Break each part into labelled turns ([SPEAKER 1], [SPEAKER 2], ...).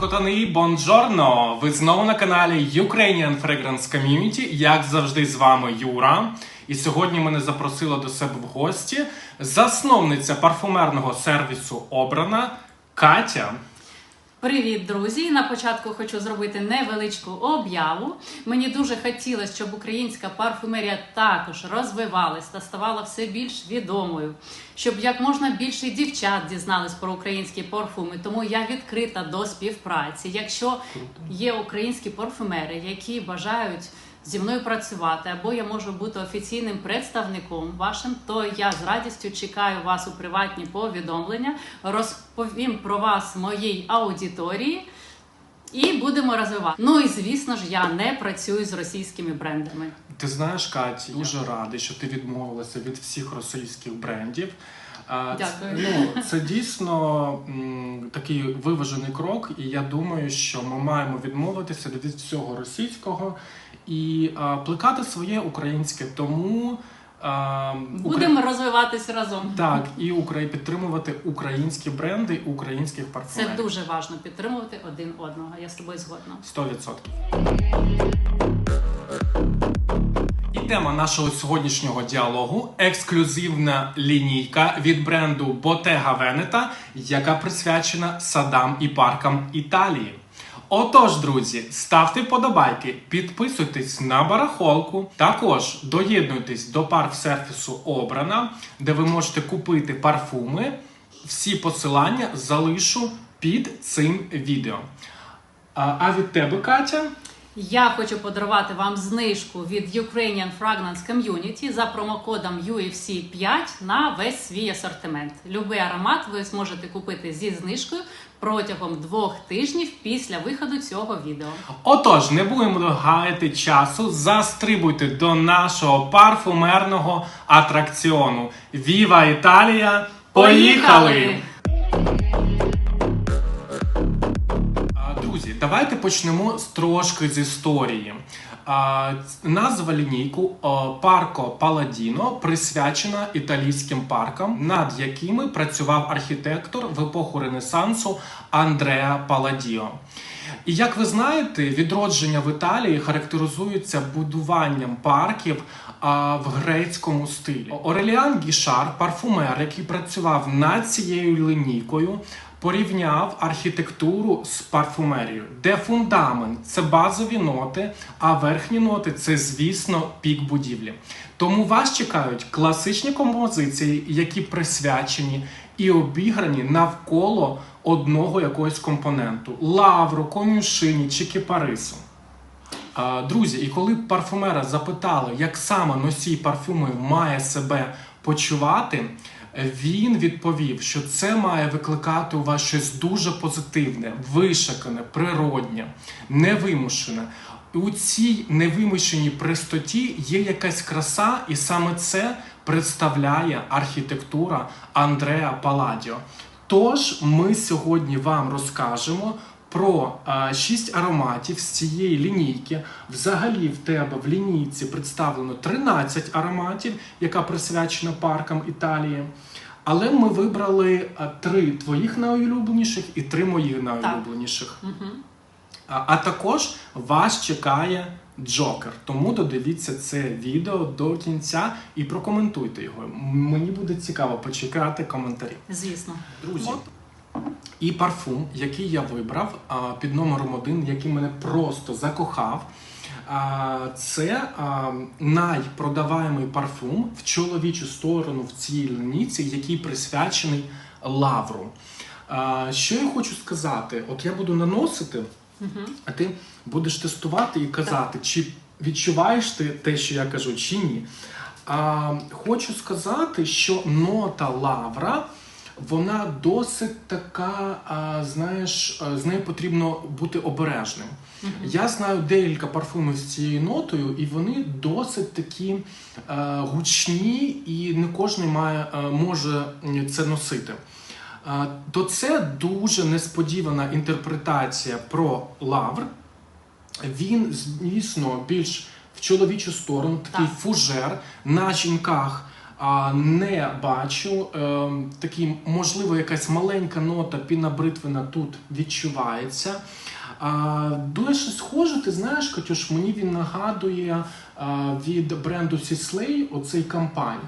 [SPEAKER 1] котани, бонджорно! Ви знову на каналі Ukrainian Fragrance Community. Як завжди, з вами Юра. І сьогодні мене запросила до себе в гості засновниця парфумерного сервісу Обрана Катя.
[SPEAKER 2] Привіт, друзі! На початку хочу зробити невеличку об'яву. Мені дуже хотілося, щоб українська парфумерія також розвивалась та ставала все більш відомою, щоб як можна більше дівчат дізнались про українські парфуми. Тому я відкрита до співпраці. Якщо є українські парфумери, які бажають зі мною працювати, або я можу бути офіційним представником вашим, то я з радістю чекаю вас у приватні повідомлення, розповім про вас моїй аудиторії. І будемо розвивати. Ну і звісно ж, я не працюю з російськими брендами.
[SPEAKER 1] Ти знаєш, Катя, дуже радий, що ти відмовилася від всіх російських брендів.
[SPEAKER 2] Дякую.
[SPEAKER 1] Ну, це дійсно м, такий виважений крок, і я думаю, що ми маємо відмовитися від всього російського і а, плекати своє українське. Тому а,
[SPEAKER 2] Будемо розвиватись разом.
[SPEAKER 1] так і Украї... підтримувати українські бренди українських
[SPEAKER 2] Це дуже важливо підтримувати один одного. Я з тобою згодна.
[SPEAKER 1] 100%. І тема нашого сьогоднішнього діалогу ексклюзивна лінійка від бренду Bottega Veneta, яка присвячена садам і паркам Італії. Отож, друзі, ставте вподобайки, підписуйтесь на барахолку. Також доєднуйтесь до парф-сервісу Обрана, де ви можете купити парфуми. Всі посилання залишу під цим відео. А, від тебе, Катя?
[SPEAKER 2] Я хочу подарувати вам знижку від Ukrainian Fragrance Community за промокодом UFC 5 на весь свій асортимент. Любий аромат ви зможете купити зі знижкою протягом двох тижнів після виходу цього відео.
[SPEAKER 1] Отож, не будемо гаяти часу, застрибуйте до нашого парфумерного атракціону. Віва Італія! Поїхали! Давайте почнемо трошки з історії. Назва лінійку Парко Паладіно присвячена італійським паркам, над якими працював архітектор в епоху Ренесансу Андреа Паладіо. І як ви знаєте, відродження в Італії характеризується будуванням парків в грецькому стилі. Ореліан Гішар, парфумер, який працював над цією лінійкою, порівняв архітектуру з парфумерією, де фундамент це базові ноти, а верхні ноти це, звісно, пік будівлі. Тому вас чекають класичні композиції, які присвячені і обіграні навколо одного якогось компоненту лавру, конюшині чи кипарису. Друзі, і коли парфумера запитали, як саме носій парфюму має себе почувати, він відповів, що це має викликати у вас щось дуже позитивне, вишикане, природнє, невимушене. У цій невимушеній пристоті є якась краса, і саме це представляє архітектура Андреа Паладіо. Тож ми сьогодні вам розкажемо про а, шість ароматів з цієї лінійки. Взагалі в тебе в лінійці представлено 13 ароматів, яка присвячена паркам Італії. Але ми вибрали три твоїх найулюбленіших і три моїх найулюбленіших.
[SPEAKER 2] Угу.
[SPEAKER 1] А, а також вас чекає Джокер. Тому додивіться це відео до кінця і прокоментуйте його. Мені буде цікаво почекати коментарі.
[SPEAKER 2] Звісно.
[SPEAKER 1] Друзі, і парфум, який я вибрав під номером один, який мене просто закохав. Це найпродаваємий парфум в чоловічу сторону в цій лінійці, який присвячений лавру. Що я хочу сказати? От я буду наносити, а ти будеш тестувати і казати, чи відчуваєш ти те, що я кажу, чи ні. Хочу сказати, що нота лавра. Вона досить така, знаєш, з нею потрібно бути обережним. Я знаю декілька парфумів з цією нотою, і вони досить такі гучні, і не кожен має, може це носити. То це дуже несподівана інтерпретація про лавр. Він, звісно, більш в чоловічу сторону, такий
[SPEAKER 2] Так.
[SPEAKER 1] фужер на жінках. Не бачу. Е, такий, можливо, якась маленька нота пінабритвена тут відчувається. Дуже схоже, ти знаєш, Катюш, мені він нагадує від бренду Сіслей оцей кампань.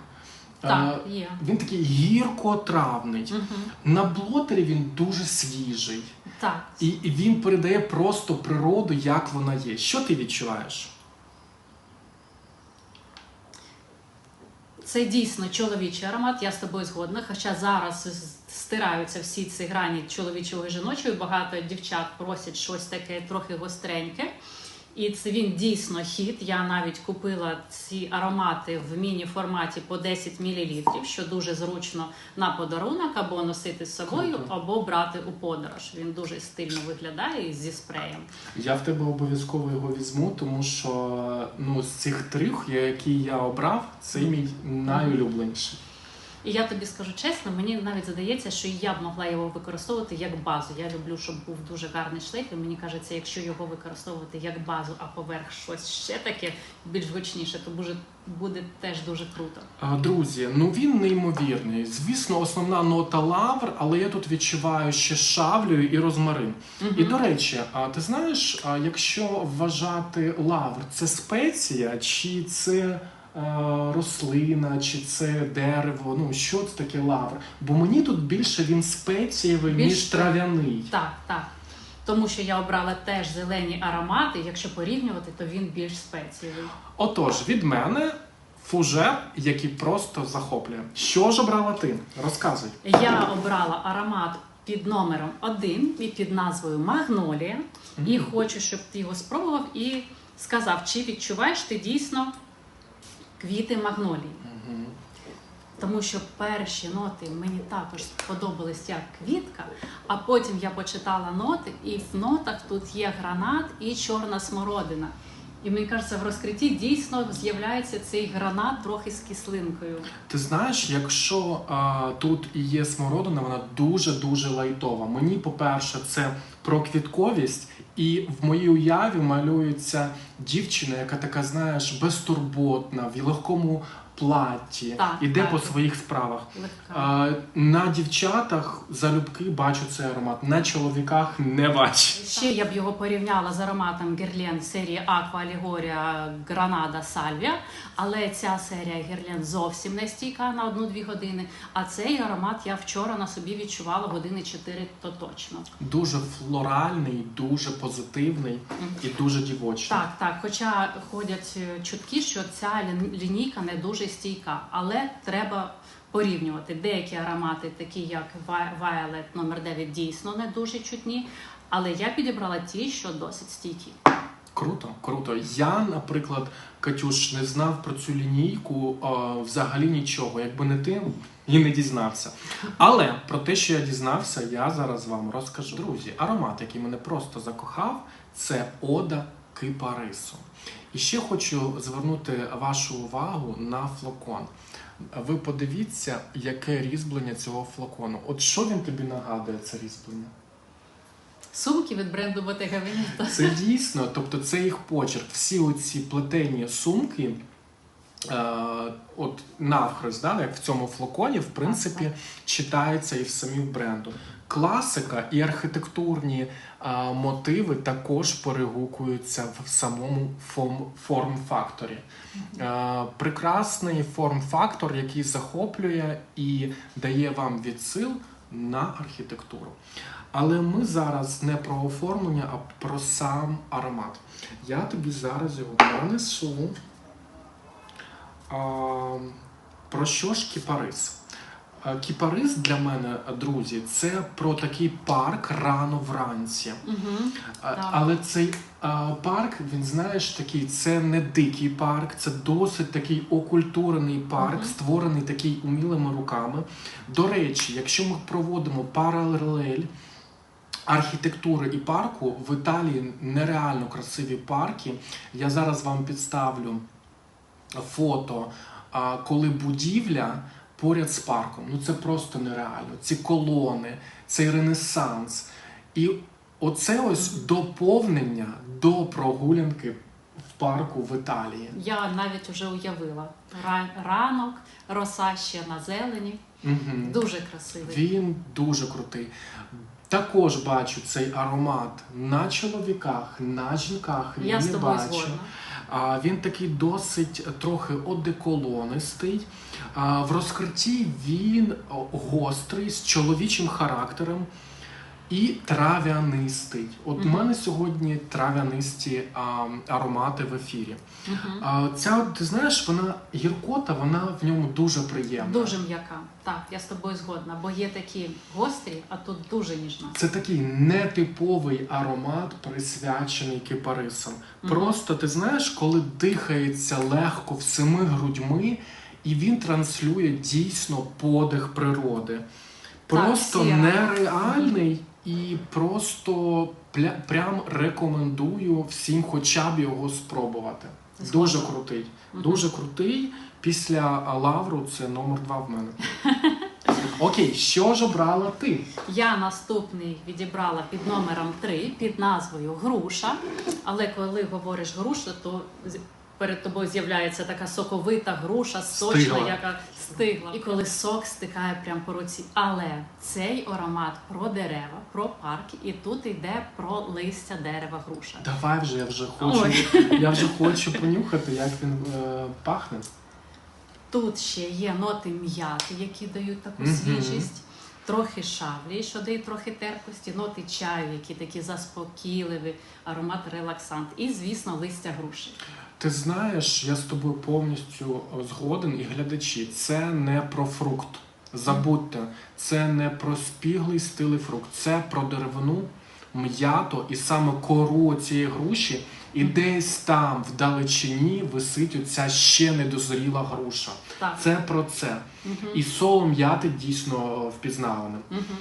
[SPEAKER 2] Так,
[SPEAKER 1] Е,
[SPEAKER 2] є.
[SPEAKER 1] він такий гірко-травний.
[SPEAKER 2] Угу.
[SPEAKER 1] На блотері він дуже свіжий.
[SPEAKER 2] Так.
[SPEAKER 1] І, і він передає просто природу, як вона є. Що ти відчуваєш?
[SPEAKER 2] Це дійсно чоловічий аромат, я з тобою згодна. Хоча зараз стираються всі ці грані чоловічого і жіночого, багато дівчат просять щось таке трохи гостреньке. І це він дійсно хіт. Я навіть купила ці аромати в міні-форматі по 10 мл, що дуже зручно на подарунок або носити з собою, або брати у подорож. Він дуже стильно виглядає зі спреєм.
[SPEAKER 1] Я в тебе обов'язково його візьму, тому що ну, з цих трьох, які я обрав, це мій найулюбленіший.
[SPEAKER 2] І я тобі скажу чесно, мені навіть здається, що я б могла його використовувати як базу. Я люблю, щоб був дуже гарний шлейф. І мені кажеться, якщо його використовувати як базу, а поверх щось ще таке більш гучніше, то буде, буде теж дуже круто.
[SPEAKER 1] А, Друзі, ну він неймовірний. Звісно, основна нота лавр, але я тут відчуваю ще шавлю і розмарин. І до речі, а ти знаєш, якщо вважати лавр, це спеція, чи це рослина, чи це дерево? Ну що це таке лавр? Бо мені тут більше він спецієвий,
[SPEAKER 2] Більш
[SPEAKER 1] ніж трав'яний.
[SPEAKER 2] Так, так. Тому що я обрала теж зелені аромати. Якщо порівнювати, то він більш спецієвий.
[SPEAKER 1] Отож, від мене фужер, який просто захоплює. Що ж обрала ти? Розказуй.
[SPEAKER 2] Я обрала аромат під номером 1 і під назвою Магнолія. І хочу, щоб ти його спробував і сказав, чи відчуваєш ти дійсно квіти магнолії. Тому що перші ноти мені також сподобались як квітка, а потім я почитала ноти, і в нотах тут є гранат і чорна смородина. І мені кажеться, в розкритті дійсно з'являється цей гранат трохи з кислинкою.
[SPEAKER 1] Ти знаєш, якщо а, тут є смородина, вона дуже дуже лайтова. Мені, по-перше, це про квітковість, і в моїй уяві малюється дівчина, яка така, знаєш, безтурботна, в легкому платі,
[SPEAKER 2] Так,
[SPEAKER 1] іде
[SPEAKER 2] так.
[SPEAKER 1] по своїх справах. А, на дівчатах залюбки бачу цей аромат, на чоловіках не бачу.
[SPEAKER 2] Ще я б його порівняла з ароматом Герлен серії Aqua Allegoria Granada Salvia, але ця серія Герлен зовсім не стійка на 1-2 години. А цей аромат я вчора на собі відчувала години 4 то точно.
[SPEAKER 1] Дуже флоральний, дуже позитивний і дуже дівочий.
[SPEAKER 2] Так, так. Хоча ходять чутки, що ця лінійка не дуже стійка, але треба порівнювати. Деякі аромати, такі як Vi- Violet номер 9 дійсно не дуже чутні. Але я підібрала ті, що досить стійкі.
[SPEAKER 1] Круто, круто. Я, наприклад, Катюш, не знав про цю лінійку а, взагалі нічого. Якби не ти, і не дізнався. Але про те, що я дізнався, я зараз вам розкажу. Друзі, аромат, який мене просто закохав, це ода кипарису. І ще хочу звернути вашу увагу на флакон. Ви подивіться, яке різьблення цього флакону. От що він тобі нагадує, це різьблення?
[SPEAKER 2] Сумки від бренду Bottega Veneta.
[SPEAKER 1] Це дійсно, тобто це їх почерк. Всі оці плетені сумки, е, от навхрест, да, як в цьому флаконі, в принципі, читається і в самих бренду. Класика і архітектурні е, мотиви також перегукуються в самому форм-факторі. Е, прекрасний форм-фактор, який захоплює і дає вам відсил на архітектуру. Але ми зараз не про оформлення, а про сам аромат. Я тобі зараз його принесу. А, про що ж кіпарис? Кіпарис для мене, друзі, це про такий парк рано вранці.
[SPEAKER 2] Угу. Так.
[SPEAKER 1] Але цей парк, він знаєш такий, це не дикий парк, це досить такий окультурений парк,
[SPEAKER 2] Мгм.
[SPEAKER 1] створений такий умілими руками. До речі, якщо ми проводимо паралель архітектури і парку, в Італії нереально красиві парки. Я зараз вам підставлю фото, коли будівля. Поряд з парком, ну це просто нереально. Ці колони, цей ренесанс. І оце ось доповнення до прогулянки в парку в Італії.
[SPEAKER 2] Я навіть вже уявила ранок, роса ще на зелені.
[SPEAKER 1] Угу.
[SPEAKER 2] Дуже красивий.
[SPEAKER 1] Він дуже крутий. Також бачу цей аромат на чоловіках, на жінках.
[SPEAKER 2] Я
[SPEAKER 1] він
[SPEAKER 2] з тобою
[SPEAKER 1] бачу.
[SPEAKER 2] згодна.
[SPEAKER 1] Він такий досить трохи одеколонистий. В розкритті він гострий, з чоловічим характером і трав'янистий. От у
[SPEAKER 2] Мгм.
[SPEAKER 1] мене сьогодні трав'янисті аромати в ефірі.
[SPEAKER 2] Мгм.
[SPEAKER 1] А, ця, ти знаєш, вона гіркота, вона в ньому дуже приємна.
[SPEAKER 2] Дуже м'яка. Так, я з тобою згодна, бо є такі гострі, а тут дуже ніжна.
[SPEAKER 1] Це такий нетиповий аромат, присвячений кипарисам.
[SPEAKER 2] Мгм.
[SPEAKER 1] Просто ти знаєш, коли дихається легко всіми грудьми, і він транслює дійсно подих природи. Просто
[SPEAKER 2] аромати.
[SPEAKER 1] нереальний і просто прям рекомендую всім хоча б його спробувати.
[SPEAKER 2] Згодна.
[SPEAKER 1] Дуже крутий.
[SPEAKER 2] Мгм.
[SPEAKER 1] Дуже крутий. Після лавру це номер два в мене. Окей, що ж обрала ти?
[SPEAKER 2] Я наступний відібрала під номером 3, під назвою Груша. Але коли говориш груша, то перед тобою з'являється така соковита груша, сочна,
[SPEAKER 1] Стигла.
[SPEAKER 2] яка стигла. І коли сок стикає прямо по руці. Але цей аромат про дерева, про парки, і тут йде про листя дерева груша.
[SPEAKER 1] Давай вже, я вже хочу.
[SPEAKER 2] Ой.
[SPEAKER 1] Я вже хочу понюхати, як він е, пахне.
[SPEAKER 2] Тут ще є ноти м'яти, які дають таку
[SPEAKER 1] Мгм.
[SPEAKER 2] свіжість. Трохи шавлі, що дає трохи терпкості, ноти чаю, які такі заспокійливі, аромат релаксант. І, звісно, листя груші.
[SPEAKER 1] Ти знаєш, я з тобою повністю е, згоден, і глядачі, це не про фрукт. Забудьте, це не про спіглий стилий фрукт, це про деревину, м'ято і саме кору цієї груші, і десь там в далечині висить оця ще недозріла груша.
[SPEAKER 2] Так.
[SPEAKER 1] Це про це.
[SPEAKER 2] Мгм.
[SPEAKER 1] І соло м'яти дійсно впізнаване.
[SPEAKER 2] Мгм.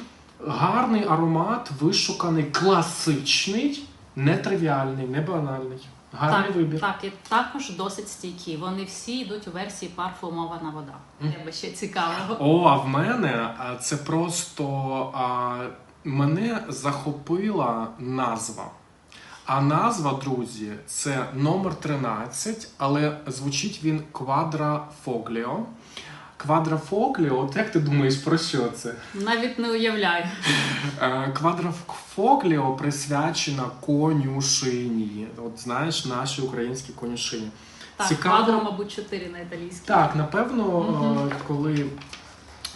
[SPEAKER 1] Гарний аромат, вишуканий, класичний, нетривіальний, не банальний. Гарний
[SPEAKER 2] так,
[SPEAKER 1] вибір.
[SPEAKER 2] так, і також досить стійкі. Вони всі йдуть у версії парфумована вода.
[SPEAKER 1] Мгм.
[SPEAKER 2] Тебе ще цікавого.
[SPEAKER 1] О, а в мене а, це просто а, мене захопила назва. А назва, друзі, це номер 13, але звучить він Quadrafoglio. Quadrafoglio, от як ти думаєш, про що це?
[SPEAKER 2] Навіть не уявляю.
[SPEAKER 1] Е, Квадрофогліо присвячена конюшині. От знаєш, нашій українській конюшині.
[SPEAKER 2] Так,
[SPEAKER 1] Цікаво.
[SPEAKER 2] квадро, мабуть, чотири на італійській.
[SPEAKER 1] Так, напевно, е, коли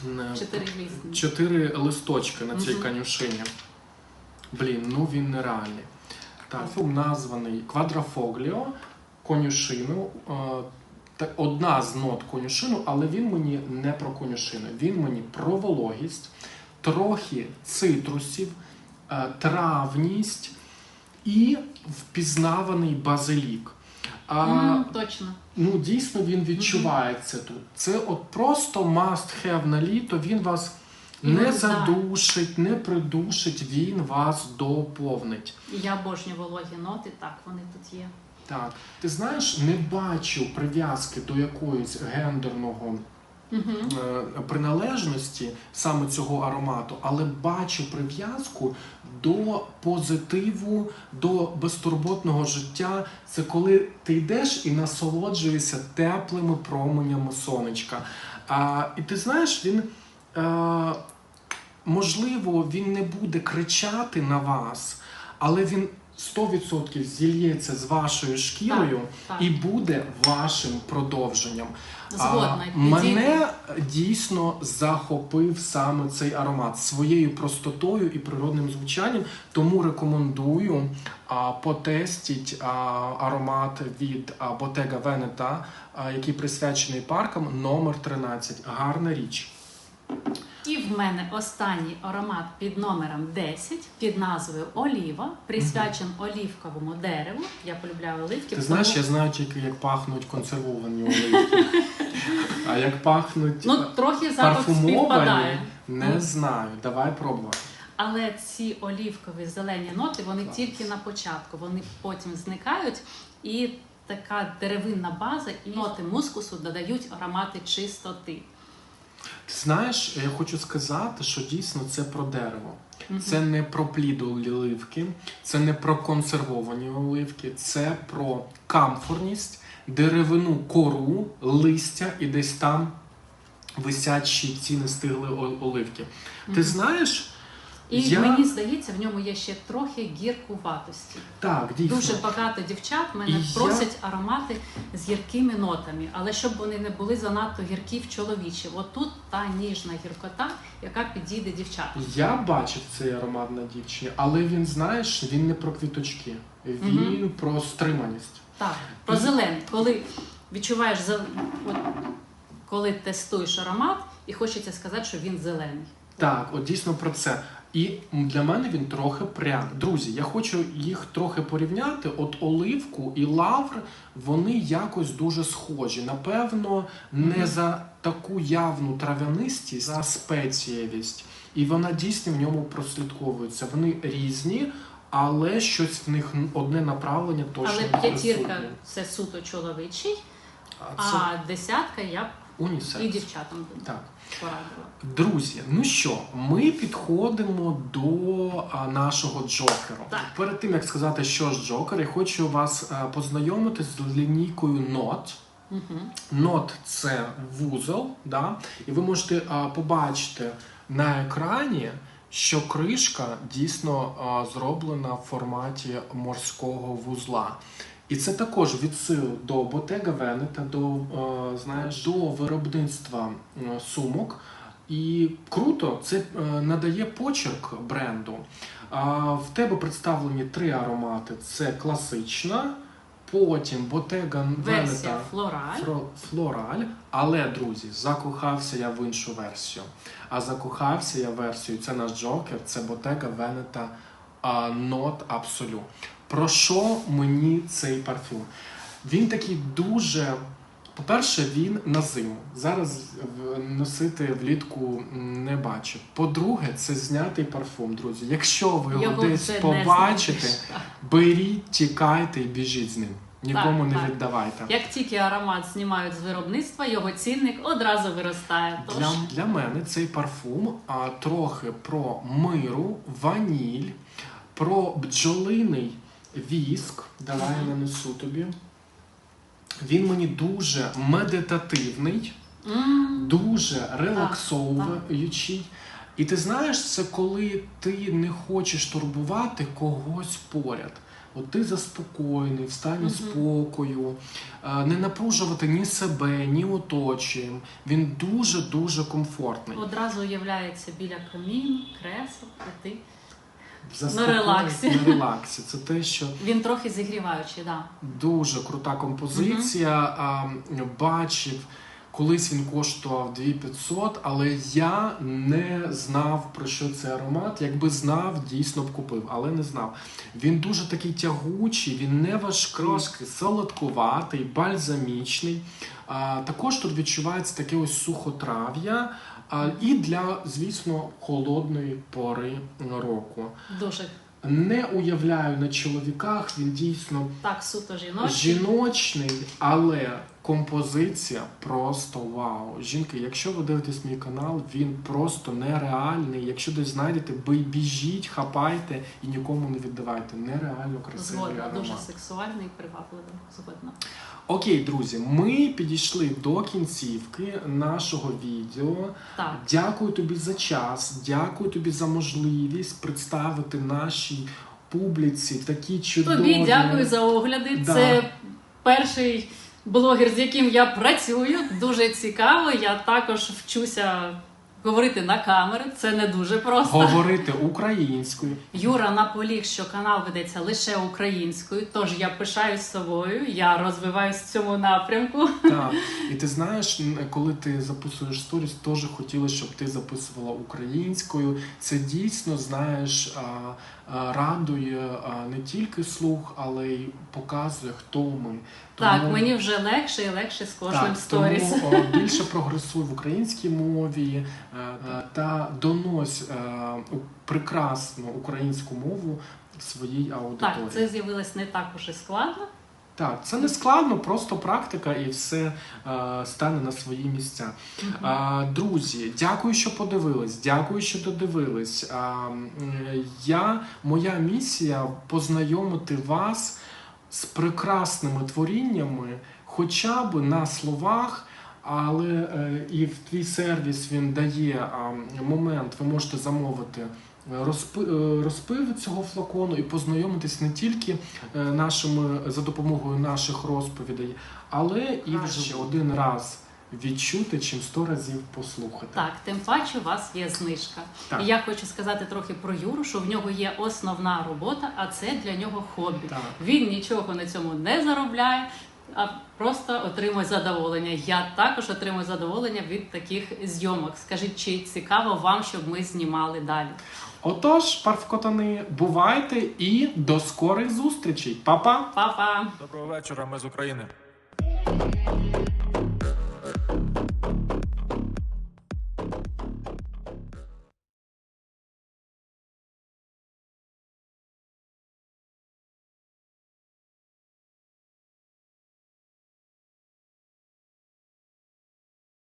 [SPEAKER 1] е,
[SPEAKER 2] Чотири
[SPEAKER 1] чотири листочки на цій
[SPEAKER 2] Мгм.
[SPEAKER 1] конюшині. Блін, ну він нереальний. Так, фільм названий Квадрофогліо, конюшину. Е, та- Одна з нот конюшину, але він мені не про конюшину. Він мені про вологість, трохи цитрусів, е, травність і впізнаваний базилік. А,
[SPEAKER 2] М, точно.
[SPEAKER 1] Ну, дійсно він відчувається тут. Це от просто must have на літо. Він вас
[SPEAKER 2] І
[SPEAKER 1] не
[SPEAKER 2] вирізає.
[SPEAKER 1] задушить, не придушить, він вас доповнить.
[SPEAKER 2] Я обожнюю вологі ноти, так, вони тут є.
[SPEAKER 1] Так, ти знаєш, не бачу прив'язки до якоїсь гендерного
[SPEAKER 2] Угу.
[SPEAKER 1] е, приналежності саме цього аромату, але бачу прив'язку до позитиву, до безтурботного життя. Це коли ти йдеш і насолоджуєшся теплими променями сонечка. А, і ти знаєш, він. Е, Можливо, він не буде кричати на вас, але він 100% зільється з вашою шкірою
[SPEAKER 2] так.
[SPEAKER 1] і буде вашим продовженням.
[SPEAKER 2] Згодна.
[SPEAKER 1] А, мене дійсно захопив саме цей аромат своєю простотою і природним звучанням, тому рекомендую а, потестіть а, аромат від а, Bottega Veneta, а, який присвячений паркам, номер 13. Гарна річ.
[SPEAKER 2] І в мене останній аромат під номером 10 під назвою Оліва, присвячен олівковому дереву. Я полюбляю оливки.
[SPEAKER 1] Ти знаєш,
[SPEAKER 2] тому-
[SPEAKER 1] я знаю тільки, як пахнуть консервовані оливки. А як пахнуть
[SPEAKER 2] Ну, трохи запах співпадає.
[SPEAKER 1] не
[SPEAKER 2] Ну.
[SPEAKER 1] знаю. Давай пробувати.
[SPEAKER 2] Але ці олівкові зелені ноти вони
[SPEAKER 1] Клас.
[SPEAKER 2] тільки на початку, вони потім зникають, і така деревинна база, і ноти мускусу додають аромати чистоти.
[SPEAKER 1] Ти знаєш, я хочу сказати, що дійсно це про дерево.
[SPEAKER 2] Мгм.
[SPEAKER 1] Це не про плід оливки, це не про консервовані оливки, це про камфорність, деревину кору, листя і десь там висячі ці не стигли о- оливки. Ти знаєш,
[SPEAKER 2] І
[SPEAKER 1] я-
[SPEAKER 2] мені здається, в ньому є ще трохи гіркуватості.
[SPEAKER 1] так, дійсно.
[SPEAKER 2] Дуже багато дівчат мене
[SPEAKER 1] І я-
[SPEAKER 2] просять аромати з гіркими нотами, але щоб вони не були занадто гіркі в чоловічі. От тут та ніжна гіркота, яка підійде дівчатам.
[SPEAKER 1] Я бачив цей аромат на дівчині, але він, знаєш, він не про квіточки, він про стриманість.
[SPEAKER 2] Так, про
[SPEAKER 1] І-
[SPEAKER 2] зелений. Коли відчуваєш зел... от, коли тестуєш аромат, і хочеться сказати, що він зелений.
[SPEAKER 1] Так, от дійсно про це. І для мене він трохи прям. Друзі, я хочу їх трохи порівняти. От оливку і лавр вони якось дуже схожі. Напевно, не за таку явну трав'янистість, за спецієвість. І вона дійсно в ньому прослідковується. Вони різні, але щось в них одне направлення точно
[SPEAKER 2] Але п'ятірка це суто чоловічий,
[SPEAKER 1] А це
[SPEAKER 2] а десятка я б
[SPEAKER 1] унісекс.
[SPEAKER 2] і дівчатам
[SPEAKER 1] Так.
[SPEAKER 2] порадила.
[SPEAKER 1] Друзі, ну що, ми підходимо до а, нашого джокеру.
[SPEAKER 2] Так.
[SPEAKER 1] Перед тим як сказати, що ж джокер, я хочу вас а, познайомити з лінійкою нот.
[SPEAKER 2] Угу.
[SPEAKER 1] Нот це вузол, да? і ви можете а, побачити на екрані, що кришка дійсно а, зроблена в форматі морського вузла. І це також відсил до Bottega Veneta, до, знаєш, до виробництва сумок. І круто, це е, надає почерк бренду. В тебе представлені три аромати: це класична, потім Bottega
[SPEAKER 2] Версія флораль.
[SPEAKER 1] Фро- Флораль, але друзі, закохався я в іншу версію. А закохався я версію. Це наш джокер, це Bottega Veneta а, Not Absolute. Про що мені цей парфюм? Він такий дуже. По-перше, він на зиму. Зараз носити влітку не бачу. По-друге, це знятий парфум, друзі. Якщо ви його,
[SPEAKER 2] Його
[SPEAKER 1] десь побачите, беріть, тікайте і біжіть з ним. Нікому
[SPEAKER 2] Так,
[SPEAKER 1] не
[SPEAKER 2] так.
[SPEAKER 1] віддавайте.
[SPEAKER 2] Як тільки аромат знімають з виробництва, його цінник одразу виростає. Тож
[SPEAKER 1] Для, для мене цей парфум а, трохи про миру, ваніль, про бджолиний віск. Давай я нанесу тобі. Він мені дуже медитативний, дуже релаксовуючий. І ти знаєш, це коли ти не хочеш турбувати когось поряд. От ти заспокоєний, в стані спокою, е, не напружувати ні себе, ні оточуєм. Він дуже дуже комфортний.
[SPEAKER 2] одразу уявляється біля камін, кресел, і ти.
[SPEAKER 1] Заспокоєний,
[SPEAKER 2] релаксі.
[SPEAKER 1] На релаксі. Це те, що
[SPEAKER 2] Він трохи зігріваючий, да.
[SPEAKER 1] дуже крута композиція. А, бачив, колись він коштував 2500, але я не знав про що це аромат. Якби знав, дійсно б купив, але не знав. Він дуже такий тягучий, він не важкий, трошки солодкуватий, бальзамічний. Також тут відчувається таке ось сухотрав'я. А, і для, звісно, холодної пори року.
[SPEAKER 2] Дуже
[SPEAKER 1] Не уявляю на чоловіках, він дійсно
[SPEAKER 2] так суто жіночний.
[SPEAKER 1] жіночний, але композиція просто вау. Жінки, якщо ви дивитесь мій канал, він просто нереальний. Якщо десь знайдете, біжіть, хапайте і нікому не віддавайте. Нереально красивий
[SPEAKER 2] Згодна,
[SPEAKER 1] аромат.
[SPEAKER 2] дуже сексуальний, і привабливий. Згодна.
[SPEAKER 1] Окей, друзі, ми підійшли до кінцівки нашого відео.
[SPEAKER 2] Так.
[SPEAKER 1] Дякую тобі за час, дякую тобі за можливість представити нашій публіці такі чудові.
[SPEAKER 2] Тобі дякую за огляди.
[SPEAKER 1] Да.
[SPEAKER 2] Це перший блогер, з яким я працюю. Дуже цікаво. Я також вчуся говорити на камери. Це не дуже просто.
[SPEAKER 1] говорити українською.
[SPEAKER 2] Юра наполіг, що канал ведеться лише українською, тож я пишаюсь собою, я розвиваюсь в цьому напрямку.
[SPEAKER 1] Так. І ти знаєш, коли ти записуєш сторіс, теж хотіли, щоб ти записувала українською. Це дійсно, знаєш, радує не тільки слух, але й показує, хто ми.
[SPEAKER 2] Так, мені вже легше і легше з кожним
[SPEAKER 1] Так,
[SPEAKER 2] сторіс.
[SPEAKER 1] Тому о, більше прогресуй в українській мові е, е, та донось е, у- прекрасну українську мову своїй аудиторії.
[SPEAKER 2] Так, це з'явилось не так уж і складно.
[SPEAKER 1] Так, це не складно, просто практика і все е, стане на свої місця. А, друзі, дякую, що подивились. Дякую, що додивились. М, я, моя місія познайомити вас з прекрасними творіннями, хоча б на словах. Але е, і в твій сервіс він дає момент, ви можете замовити розпи, е, розпив цього флакону і познайомитись не тільки е, нашими за допомогою наших розповідей, але і вже один раз відчути, чим сто разів послухати.
[SPEAKER 2] Так, тим паче у вас є знижка.
[SPEAKER 1] Так.
[SPEAKER 2] І я хочу сказати трохи про Юру, що в нього є основна робота, а це для нього хобі.
[SPEAKER 1] Так.
[SPEAKER 2] Він нічого на цьому не заробляє, а просто отримує задоволення. Я також отримую задоволення від таких зйомок. Скажіть, чи цікаво вам, щоб ми знімали далі?
[SPEAKER 1] Отож, парфкотани, бувайте і до скорих зустрічей. Па-па!
[SPEAKER 2] Па-па!
[SPEAKER 3] Доброго вечора, ми з України.